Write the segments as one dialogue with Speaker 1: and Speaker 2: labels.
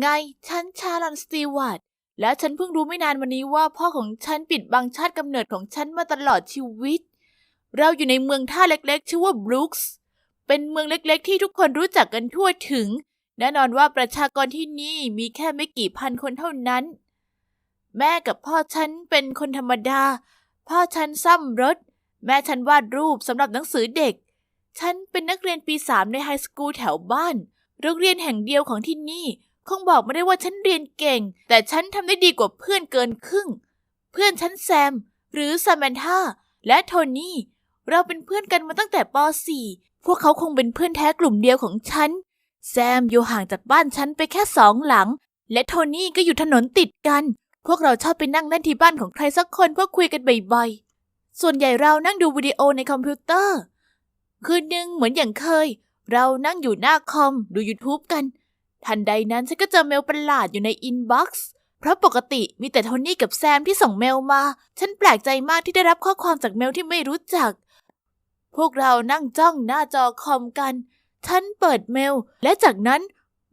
Speaker 1: ไง ฉันชาลอนสตีวาร์ดและฉันเพิ่งรู้ไม่นานวันนี้ว่าพ่อของฉันปิดบังชาติกำเนิดของฉันมาตลอดชีวิต เราอยู่ในเมืองท่าเล็กๆ ชื่อว่าบรูคส์เป็นเมืองเล็กๆ ที่ทุกคนรู้จักกันทั่วถึง แน่นอนว่าประชากรที่นี่มีแค่ไม่กี่พันคนเท่านั้น แม่กับพ่อฉันเป็นคนธรรมดา พ่อฉันซ่อมรถ แม่ฉันวาดรูปสำหรับหนังสือเด็ก ฉันเป็นนักเรียนปีสามในไฮสคูลแถวบ้าน โรงเรียนแห่งเดียวของที่นี่ คงบอกไม่ได้ว่าฉันเรียนเก่ง แต่ฉันทำได้ดีกว่าเพื่อนเกินครึ่ง เพื่อนฉันแซม หรือซามนธาและโทนี่ เราเป็นเพื่อนกันมาตั้งแต่ป .4 พวกเขาคงเป็นเพื่อนแท้กลุ่มเดียวของฉัน แซมอยู่ห่างจากบ้านฉันไปแค่สองหลัง และโทนี่ก็อยู่ถนนติดกัน พวกเราชอบไปนั่งเล่นที่บ้านของใครสักคนเพื่อคุยกันบ่อยๆ ส่วนใหญ่เรานั่งดูวิดีโอในคอมพิวเตอร์ คืนหนึ่งเหมือนอย่างเคย เรานั่งอยู่หน้าคอมดู YouTube กัน ทันใดนั้นฉันก็เจอเมลประหลาดอยู่ในอินบ็อกซ์เพราะปกติมีแต่โทนี่กับแซมที่ส่งเมลมา ฉันแปลกใจมากที่ได้รับข้อความจากเมลที่ไม่รู้จัก พวกเรานั่งจ้องหน้าจอคอมกัน ฉันเปิดเมล และจากนั้น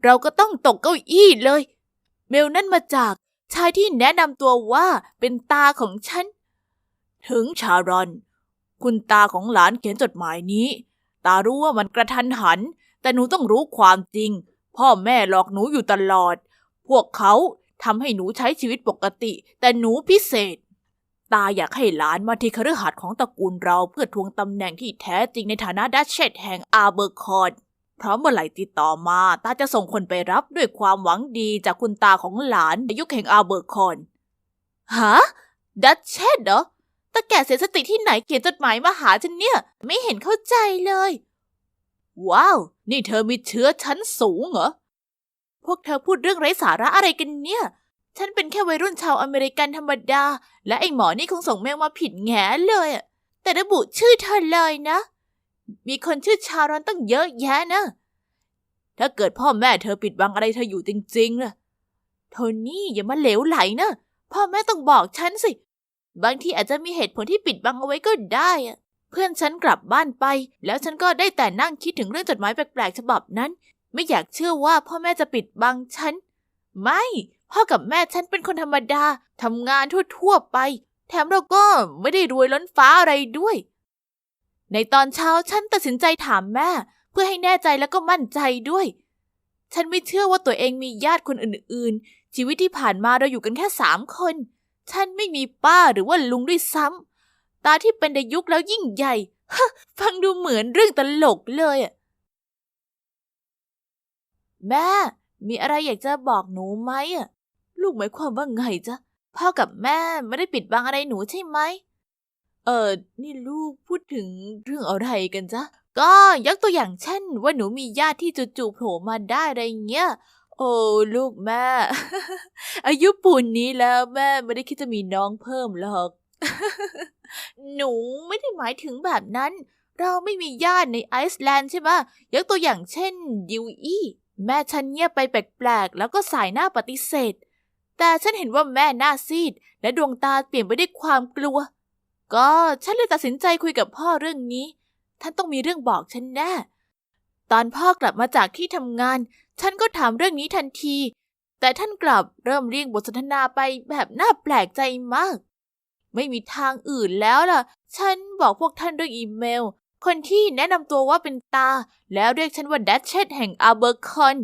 Speaker 1: เราก็ต้องตกเก้าอี้เลย เมลนั่นมาจาก ชายที่แนะนำตัวว่าเป็นตาของฉัน ถึงชารอน คุณตาของหลานเขียนจดหมายนี้ ตารู้ว่ามันกระทันหัน แต่หนูต้องรู้ความจริง พ่อแม่หลอกหนูอยู่ตลอด พวกเขาทำให้หนูใช้ชีวิตปกติ แต่หนูพิเศษ ตาอยากให้หลานมาที่คฤหาสน์ของตระกูลเราเพื่อทวงตำแหน่งที่แท้จริงในฐานะดัชเชสแห่งอาเบอร์คอนเพราะเมื่อไหร่ติดต่อมา ตาจะส่งคนไปรับด้วยความหวังดีจากคุณตาของหลานในยุคแห่งอาเบอร์คอนฮะดัชเชสเหรอตาแก่เสียสติที่ไหนเขียนจดหมายมาหาฉันเนี่ย ไม่เห็นเข้าใจเลย ว้าว นี่เธอมีเชื้อชั้นสูงเหรอ พวกเธอพูดเรื่องไร้สาระอะไรกันเนี่ย ฉันเป็นแค่วัยรุ่นชาวอเมริกันธรรมดา และไอ้หมอนี่คงส่งเมลมาผิดแง่เลยอะแต่ระบุชื่อเธอเลยนะ มีคนชื่อชารอนตั้งเยอะแยะนะ ถ้าเกิดพ่อแม่เธอปิดบังอะไรเธออยู่จริงๆล่ะโทนี่อย่ามาเหลวไหลนะ พ่อแม่ต้องบอกฉันสิ บางทีอาจจะมีเหตุผลที่ปิดบังเอาไว้ก็ได้อะ เพื่อนฉันกลับบ้านไป แล้วฉันก็ได้แต่นั่งคิดถึงเรื่องจดหมายแปลกๆฉบับนั้น ไม่อยากเชื่อว่าพ่อแม่จะปิดบังฉัน ไม่ พ่อกับแม่ฉันเป็นคนธรรมดาทำงานทั่วๆไป แถมเราก็ไม่ได้รวยล้นฟ้าอะไรด้วย ในตอนเช้าฉันตัดสินใจถามแม่ เพื่อให้แน่ใจแล้วก็มั่นใจด้วย ฉันไม่เชื่อว่าตัวเองมีญาติคนอื่น ๆ ชีวิตที่ผ่านมาเราอยู่กันแค่สามคน ฉันไม่มีป้าหรือว่าลุงด้วยซ้ำ ตาที่เป็นในยุคแล้วยิ่งใหญ่ฮฟังดูเหมือนเรื่องตลกเลยอะแม่ มีอะไรอยากจะบอกหนูไหมอะลูกหมายความว่าไงจ๊ะพ่อกับแม่ไม่ได้ปิดบังอะไรหนูใช่ไหมเออนี่ลูกพูดถึงเรื่องอะไรกันจ๊ะ ก็ยกตัวอย่างเช่น ว่าหนูมีญาติที่จู่ๆโผล่มาได้อะไรเงี้ย โอ้ลูกแม่ อายุปูนนี้แล้วแม่ไม่ได้คิดจะมีน้องเพิ่มหรอก หนูไม่ได้หมายถึงแบบนั้น เราไม่มีญาติในไอซ์แลนด์ใช่ไหมยกตัวอย่างเช่นดิวอี้แม่ฉันเงียบไปแปลกๆ แล้วก็สายหน้าปฏิเสธ แต่ฉันเห็นว่าแม่หน้าซีด และดวงตาเปลี่ยนไปด้วยความกลัว ก็ฉันเลยตัดสินใจคุยกับพ่อเรื่องนี้ ท่านต้องมีเรื่องบอกฉันแน่ ตอนพ่อกลับมาจากที่ทำงาน ฉันก็ถามเรื่องนี้ทันที แต่ท่านกลับเริ่มเรียงบทสนทนาไปแบบน่าแปลกใจมาก ไม่มีทางอื่นแล้วล่ะ ฉันบอกพวกท่านด้วยอีเมล คนที่แนะนำตัวว่าเป็นตา แล้วเรียกฉันว่าดัชเชสแห่งอาเบอร์คอน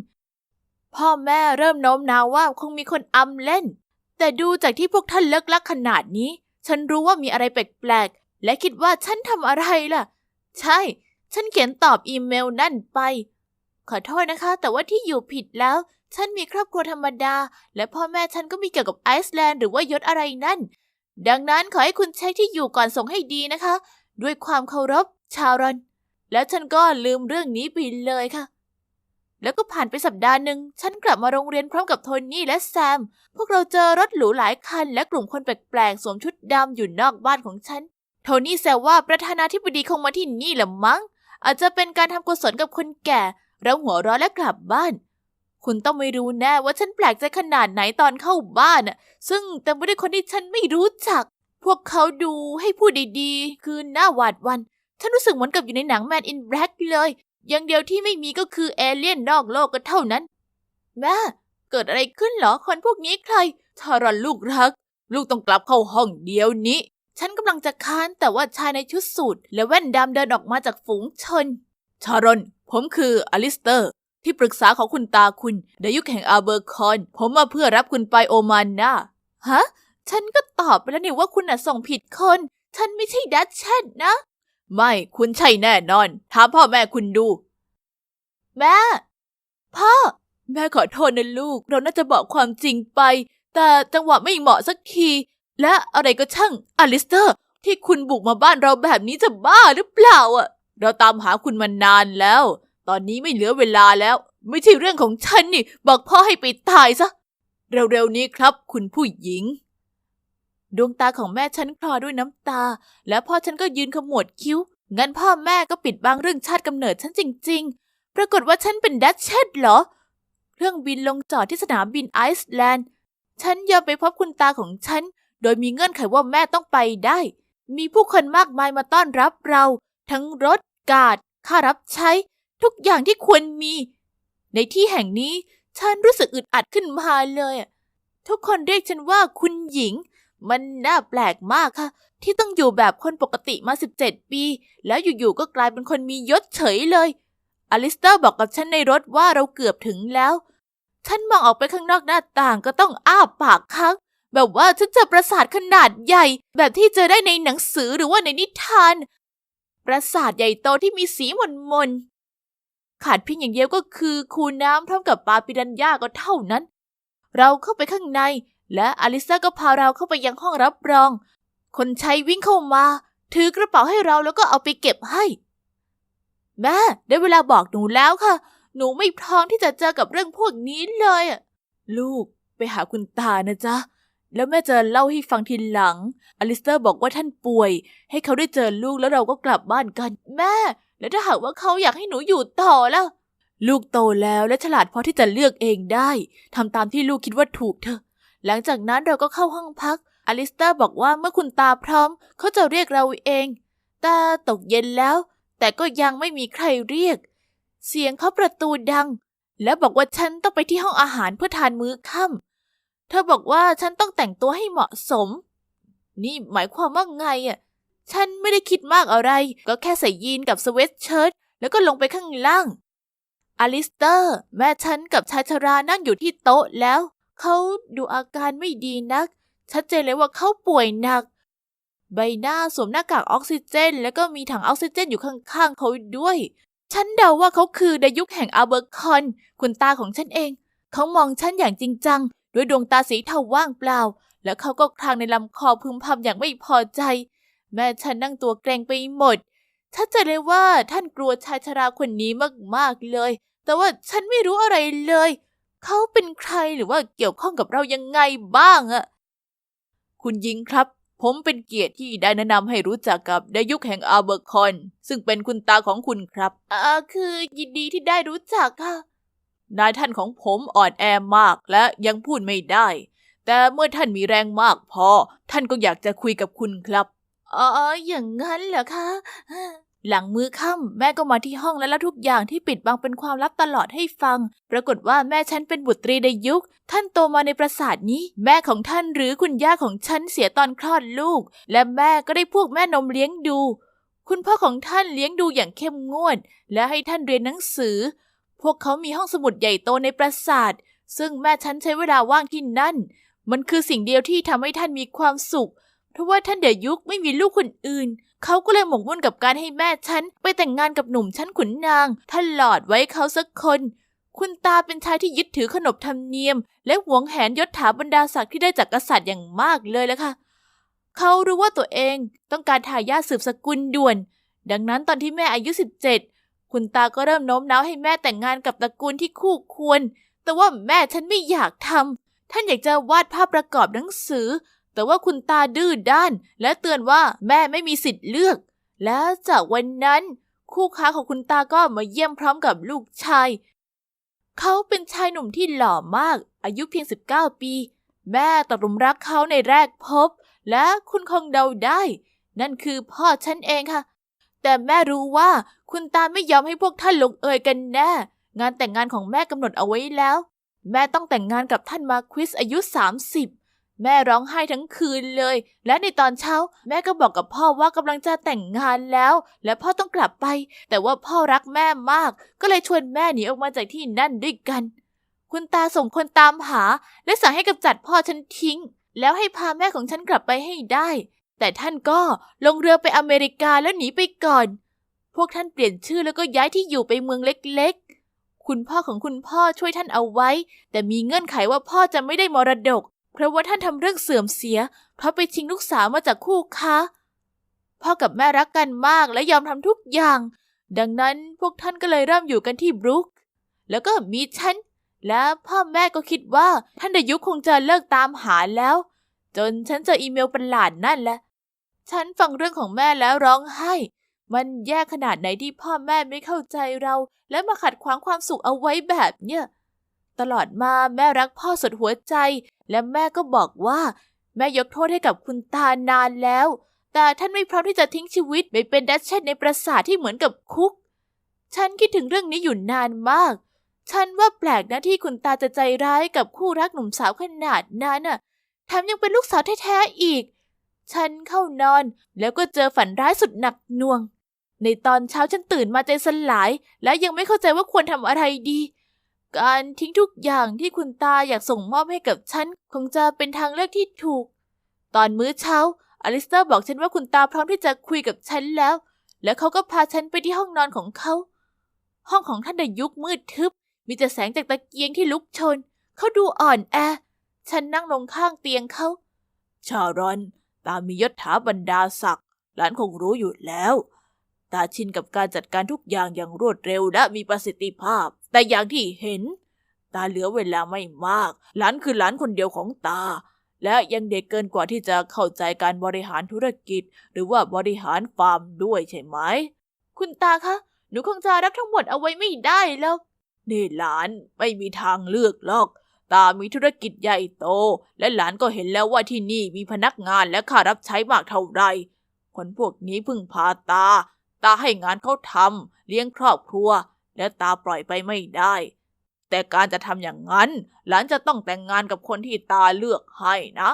Speaker 1: พ่อแม่เริ่มโน้มน้าวว่าคงมีคนอำเล่น แต่ดูจากที่พวกท่านเลิกลักขนาดนี้ ฉันรู้ว่ามีอะไรแปลกๆ และคิดว่าฉันทำอะไรล่ะ ใช่ ฉันเขียนตอบอีเมลนั่นไป ขอโทษนะคะ แต่ว่าที่อยู่ผิดแล้ว ฉันมีครอบครัวธรรมดา และพ่อแม่ฉันก็มีเกี่ยวกับไอซ์แลนด์หรือว่ายศอะไรนั่น ดังนั้นขอให้คุณเช็คที่อยู่ก่อนส่งให้ดีนะคะ ด้วยความเคารพชารอน แล้วฉันก็ลืมเรื่องนี้ไปเลยค่ะ แล้วก็ผ่านไปสัปดาห์หนึ่งฉันกลับมาโรงเรียนพร้อมกับโทนี่และแซม พวกเราเจอรถหรูหลายคัน และกลุ่มคนแปลกๆสวมชุดดำอยู่นอกบ้านของฉัน โทนี่แซวว่าประธานาธิบดีคงมาที่นี่แหละมั้ง อาจจะเป็นการทำกุศลกับคนแก่แล้วหัวเร้อนและกลับบ้าน คุณต้องไม่รู้แน่ว่าฉันแปลกใจขนาดไหนตอนเข้าบ้านน่ะซึ่งเต็มไปด้วยคนที่ฉันไม่รู้จัก พวกเขาดูให้พูดดีๆ คือหน้าหวาดหวัน ฉันรู้สึกเหมือนกับอยู่ในหนัง Man in Black เลย อย่างเดียวที่ไม่มีก็คือเอเลี่ยนนอกโลกก็เท่านั้น แม่ เกิดอะไรขึ้นเหรอ คนพวกนี้ใครชารอนลูกรัก ลูกต้องกลับเข้าห้องเดียวนี้ ฉันกำลังจะค้านแต่ว่าชายในชุดสูทและแว่นดำเดินออกมาจากฝูงชน ชารอนผมคืออลิสเตอร์ ที่ปรึกษาของคุณตาคุณในยุคแห่งอาเบอร์คอน ผมมาเพื่อรับคุณไปโอมานนาฮะ ฉันก็ตอบไปแล้วนี่ว่าคุณน่ะส่งผิดคน ฉันไม่ใช่ดัชเชนนะ ไม่คุณใช่แน่นอนถามพ่อแม่คุณดู แม่ พ่อ แม่ขอโทษนะลูก เราน่าจะบอกความจริงไป แต่จังหวะไม่เหมาะสักที และอะไรก็ช่างอลิสเตอร์ ที่คุณบุกมาบ้านเราแบบนี้จะบ้าหรือเปล่าอะ เราตามหาคุณมานานแล้ว ตอนนี้ไม่เหลือเวลาแล้ว ไม่ใช่เรื่องของฉันนี่ บอกพ่อให้ไปตายซะ เร็วๆนี้ครับ คุณผู้หญิง ดวงตาของแม่ฉันคลอด้วยน้ำตา และพ่อฉันก็ยืนขมวดคิ้ว งั้นพ่อแม่ก็ปิดบังเรื่องชาติกำเนิดฉันจริง ๆ ปรากฏว่าฉันเป็นดัชเชสเหรอ เครื่องบินลงจอดที่สนามบินไอซ์แลนด์ ฉันยอมไปพบคุณตาของฉัน โดยมีเงื่อนไขว่าแม่ต้องไปได้ มีผู้คนมากมายมาต้อนรับเรา ทั้งรถกาดค่ารับใช้ ทุกอย่างที่ควรมี ในที่แห่งนี้ฉันรู้สึกอึดอัดขึ้นมาเลยอะทุกคนเรียกฉันว่าคุณหญิง มันน่าแปลกมากค่ะ ที่ต้องอยู่แบบคนปกติมา 17 ปี แล้วอยู่ๆก็กลายเป็นคนมียศเฉยเลย อลิสเตอร์บอกกับฉันในรถว่าเราเกือบถึงแล้ว ฉันมองออกไปข้างนอกหน้าต่างก็ต้องอ้าปากค้างแบบว่าฉันเจอปราสาทขนาดใหญ่ แบบที่เจอได้ในหนังสือหรือว่าในนิทาน ปราสาทใหญ่โตที่มีสีมนมน ขาดเพียงอย่างเดียวก็คือคูน้ำพร้อมกับปลาปิรันย่าก็เท่านั้น เราเข้าไปข้างใน และอลิซาก็พาเราเข้าไปยังห้องรับรอง คนใช้วิ่งเข้ามา ถือกระเป๋าให้เราแล้วก็เอาไปเก็บให้ แม่ได้เวลาบอกหนูแล้วค่ะ หนูไม่พร้อมที่จะเจอกับเรื่องพวกนี้เลยลูกไปหาคุณตานะจ๊ะแล้วแม่จะเล่าให้ฟังทีหลัง อลิสเตอร์บอกว่าท่านป่วย ให้เขาได้เจอลูกแล้วเราก็กลับบ้านกัน แม่ แล้วถ้าหากว่าเขาอยากให้หนูอยู่ต่อแล้วลูกโตแล้วและฉลาดพอที่จะเลือกเองได้ทำตามที่ลูกคิดว่าถูกเถอะ หลังจากนั้นเราก็เข้าห้องพัก อลิสเตอร์บอกว่าเมื่อคุณตาพร้อม เขาจะเรียกเราเอง ตาตกเย็นแล้ว แต่ก็ยังไม่มีใครเรียก เสียงเคาประตูดัง และบอกว่าฉันต้องไปที่ห้องอาหารเพื่อทานมื้อค่ำเธอบอกว่าฉันต้องแต่งตัวให้เหมาะสม นี่หมายความว่าไงอะ ฉันไม่ได้คิดมากอะไร ก็แค่ใส่ยีนกับสเวตเชิ้ตแล้วก็ลงไปข้างล่าง อลิสเตอร์ แม่ฉันกับชายชรานั่งอยู่ที่โต๊ะแล้ว เขาดูอาการไม่ดีนัก ชัดเจนเลยว่าเขาป่วยหนัก ใบหน้าสวมหน้ากากออกซิเจน แล้วก็มีถังออกซิเจนอยู่ข้างๆเขาด้วย ฉันเดาว่าเขาคือในยุคแห่งอาเบอร์คอน คุณตาของฉันเอง เขามองฉันอย่างจริงจัง ด้วยดวงตาสีเทาว่างเปล่า แล้วเขาก็คลางในลำคอพึมพำอย่างไม่พอใจ แม่ฉันนั่งตัวเกรงไปหมดชัดเจนเลยว่าท่านกลัวชายชราคนนี้มากๆเลย แต่ว่าฉันไม่รู้อะไรเลย เขาเป็นใครหรือว่าเกี่ยวข้องกับเรายังไงบ้างอะคุณยิงครับ ผมเป็นเกียรติที่ได้แนะนำให้รู้จักกับในยุคแห่งอาเบอร์คอน ซึ่งเป็นคุณตาของคุณครับอ่าคือยินดีที่ได้รู้จักค่ะ นายท่านของผมอ่อนแอมากและยังพูดไม่ได้ แต่เมื่อท่านมีแรงมากพอ ท่านก็อยากจะคุยกับคุณครับ อ๋อ อย่างนั้นเหรอคะ หลังมื้อค่ำแม่ก็มาที่ห้องและเล่าทุกอย่างที่ปิดบังเป็นความลับตลอดให้ฟัง ปรากฏว่าแม่ฉันเป็นบุตรีในยุค ท่านโตมาในปราสาทนี้ แม่ของท่านหรือคุณย่าของฉันเสียตอนคลอดลูก และแม่ก็ได้พวกแม่นมเลี้ยงดู คุณพ่อของท่านเลี้ยงดูอย่างเข้มงวด และให้ท่านเรียนหนังสือ พวกเขามีห้องสมุดใหญ่โตในปราสาทซึ่งแม่ฉันใช้เวลาว่างที่นั่น มันคือสิ่งเดียวที่ทำให้ท่านมีความสุข เพราะว่าท่านเดยุคไม่มีลูกคนอื่น เขาก็เลยหมกมุ่นกับการให้แม่ฉันไปแต่งงานกับหนุ่มชั้นขุนนาง ท่านหลอดไว้เขาสักคน คุณตาเป็นชายที่ยึดถือขนบธรรมเนียม และหวงแหนยศถาบรรดาศักดิ์ที่ได้จากกษัตริย์อย่างมากเลยละค่ะ เขารู้ว่าตัวเองต้องการทายาทสืบสกุลด่วน ดังนั้นตอนที่แม่อายุ 17 คุณตาก็เริ่มโน้มน้าวให้แม่แต่งงานกับตระกูลที่คู่ควร แต่ว่าแม่ฉันไม่อยากทำท่านอยากจะวาดภาพประกอบหนังสือ แต่ว่าคุณตาดื้อด้าน และเตือนว่าแม่ไม่มีสิทธิ์เลือก และจากวันนั้น คู่ค้าของคุณตาก็มาเยี่ยมพร้อมกับลูกชาย เขาเป็นชายหนุ่มที่หล่อมาก อายุเพียง 19 ปี แม่ตกลุมรักเขาในแรกพบ และคุณคงเดาได้ นั่นคือพ่อฉันเองค่ะ แต่แม่รู้ว่าคุณตาไม่ยอมให้พวกท่านลงเอยกันแน่ งานแต่งงานของแม่กำหนดเอาไว้แล้ว แม่ต้องแต่งงานกับท่านมาควิสอายุ 30 แม่ร้องไห้ทั้งคืนเลย และในตอนเช้า แม่ก็บอกกับพ่อว่ากำลังจะแต่งงานแล้ว และพ่อต้องกลับไป แต่ว่าพ่อรักแม่มาก ก็เลยชวนแม่หนีออกมาจากที่นั่นด้วยกัน คุณตาส่งคนตามหา และสั่งให้กำจัดพ่อฉันทิ้ง แล้วให้พาแม่ของฉันกลับไปให้ได้ แต่ท่านก็ลงเรือไปอเมริกาแล้วหนีไปก่อน พวกท่านเปลี่ยนชื่อแล้วก็ย้ายที่อยู่ไปเมืองเล็กๆ คุณพ่อของคุณพ่อช่วยท่านเอาไว้ แต่มีเงื่อนไขว่าพ่อจะไม่ได้มรดก เพราะว่าท่านทำเรื่องเสื่อมเสีย เพราะไปชิงลูกสาวมาจากคู่ค้า พ่อกับแม่รักกันมากและยอมทำทุกอย่าง ดังนั้นพวกท่านก็เลยเริ่มอยู่กันที่บรุก แล้วก็มีฉัน และพ่อแม่ก็คิดว่าท่านดายุคคงจะเลิกตามหาแล้ว จนฉันเจออีเมลประหลาดนั่นแหละ ฉันฟังเรื่องของแม่แล้วร้องไห้ มันแย่ขนาดไหนที่พ่อแม่ไม่เข้าใจเรา และมาขัดขวางความสุขเอาไว้แบบเนี้ยตลอดมาแม่รักพ่อสุดหัวใจ และแม่ก็บอกว่า แม่ยกโทษให้กับคุณตานานแล้ว แต่ท่านไม่พร้อมที่จะทิ้งชีวิตไปเป็นดัชเชสในปราสาทที่เหมือนกับคุก ฉันคิดถึงเรื่องนี้อยู่นานมาก ฉันว่าแปลกนะที่คุณตาจะใจร้ายกับคู่รักหนุ่มสาวขนาดนั้นน่ะแถมยังเป็นลูกสาวแท้ๆอีก ฉันเข้านอนแล้วก็เจอฝันร้ายสุดหนักหน่วง ในตอนเช้าฉันตื่นมาใจสลาย และยังไม่เข้าใจว่าควรทำอะไรดี การทิ้งทุกอย่างที่คุณตาอยากส่งมอบให้กับฉัน คงจะเป็นทางเลือกที่ถูก ตอนมื้อเช้า อลิสเตอร์บอกฉันว่าคุณตาพร้อมที่จะคุยกับฉันแล้ว แล้วเขาก็พาฉันไปที่ห้องนอนของเขา ห้องของท่านดายุคมืดทึบ มีแต่แสงจากตะเกียงที่ลุกชน เขาดูอ่อนแอ ฉันนั่งลงข้างเตียงเขา ชารอน ตามียศถาบรรดาศักดิ์หลานคงรู้อยู่แล้ว ตาชินกับการจัดการทุกอย่างอย่างรวดเร็วและมีประสิทธิภาพ แต่อย่างที่เห็น ตาเหลือเวลาไม่มาก หลานคือหลานคนเดียวของตา และยังเด็กเกินกว่าที่จะเข้าใจการบริหารธุรกิจ หรือว่าบริหารฟาร์มด้วยใช่ไหม คุณตาคะ หนูคงจะรับทั้งหมดเอาไว้ไม่ได้แล้วนี่หลานไม่มีทางเลือกหรอก ตามีธุรกิจใหญ่โต และหลานก็เห็นแล้วว่าที่นี่มีพนักงานและค่ารับใช้มากเท่าไหรคนพวกนี้พึ่งพาตา ตาให้งานเขาทำเลี้ยงครอบครัว และตาปล่อยไปไม่ได้ แต่การจะทำอย่างนั้น หลานจะต้องแต่งงานกับคนที่ตาเลือกให้นะ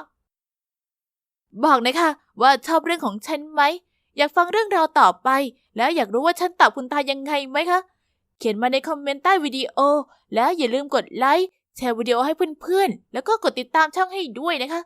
Speaker 1: บอกนะคะว่าชอบเรื่องของฉันไหม อยากฟังเรื่องราวต่อไป แล้วอยากรู้ว่าฉันตอบคุณตายังไงไหมคะ เขียนมาในคอมเมนต์ใต้วิดีโอ แล้วอย่าลืมกดไลค์แชร์วิดีโอให้เพื่อนๆ แล้วก็กดติดตามช่องให้ด้วยนะคะ